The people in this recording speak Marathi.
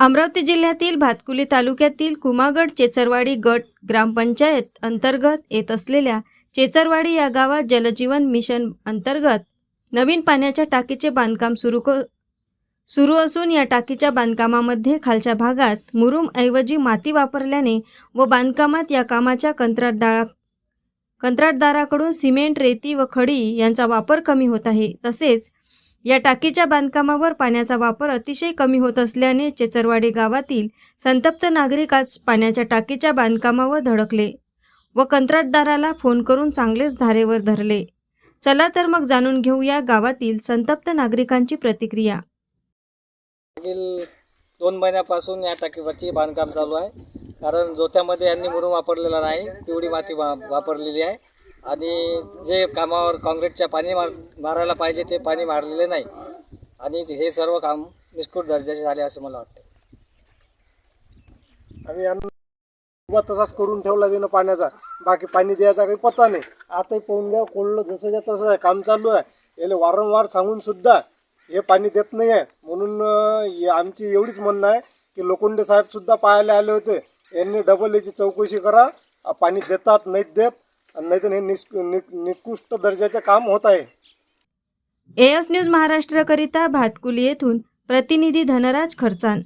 अमरावती जिल्ह्यातील भातकुली तालुक्यातील कुमागड चेचरवाडी गट ग्रामपंचायत अंतर्गत येत असलेल्या चेचरवाडी या गावात जलजीवन मिशन अंतर्गत नवीन पाण्याच्या टाकीचे बांधकाम सुरू क सुरू असून या टाकीच्या बांधकामामध्ये खालच्या भागात मुरुमऐवजी माती वापरल्याने व बांधकामात या कामाच्या कंत्राटदारा कंत्राटदाराकडून सिमेंट रेती व खडी यांचा वापर कमी होत आहे. तसेच या टाकीच्या बांधकामावर पाण्याचा वापर अतिशय कमी होत असल्याने चेचरवाडी गावातील संतप्त नागरिक आज पाण्याच्या टाकीच्या बांधकामावर धडकले व कंत्राटदाराला फोन करून चांगलेच धारेवर धरले. चला तर मग जाणून घेऊया गावातील संतप्त नागरिकांची प्रतिक्रिया. मागील दोन महिन्यापासून या टाकीवरची बांधकाम चालू आहे. कारण जोत्यामध्ये यांनी मुरुम वापरलेला नाही पिवळी माती वा वापरलेली आहे. आणि जे कामावर काँक्रीटच्या पाणी मार मारायला पाहिजे ते पाणी मारलेले नाही. आणि हे सर्व काम निष्कृत दर्जाचे झाले असं मला वाटते. आणि यांना उभा तसाच करून ठेवला देणं पाण्याचा. बाकी पाणी द्यायचा काही पत्ता नाही. आताही पाहून घ्या कोळलं जसंच्या तसं आहे काम चालू आहे. याला वारंवार सांगून सुद्धा हे पाणी देत नाही आहे म्हणून आमची एवढीच म्हणणं आहे की लोखंडे साहेबसुद्धा पाहायला आले होते. यांनी डबल याची चौकशी करा. पाणी देतात नाहीत देत. आणि नाही तर हे निष्क नि- निकृष्ट दर्जाचे काम होत आहे. एएस न्यूज महाराष्ट्रकरिता भातकुली येथून प्रतिनिधी धनराज खर्चान.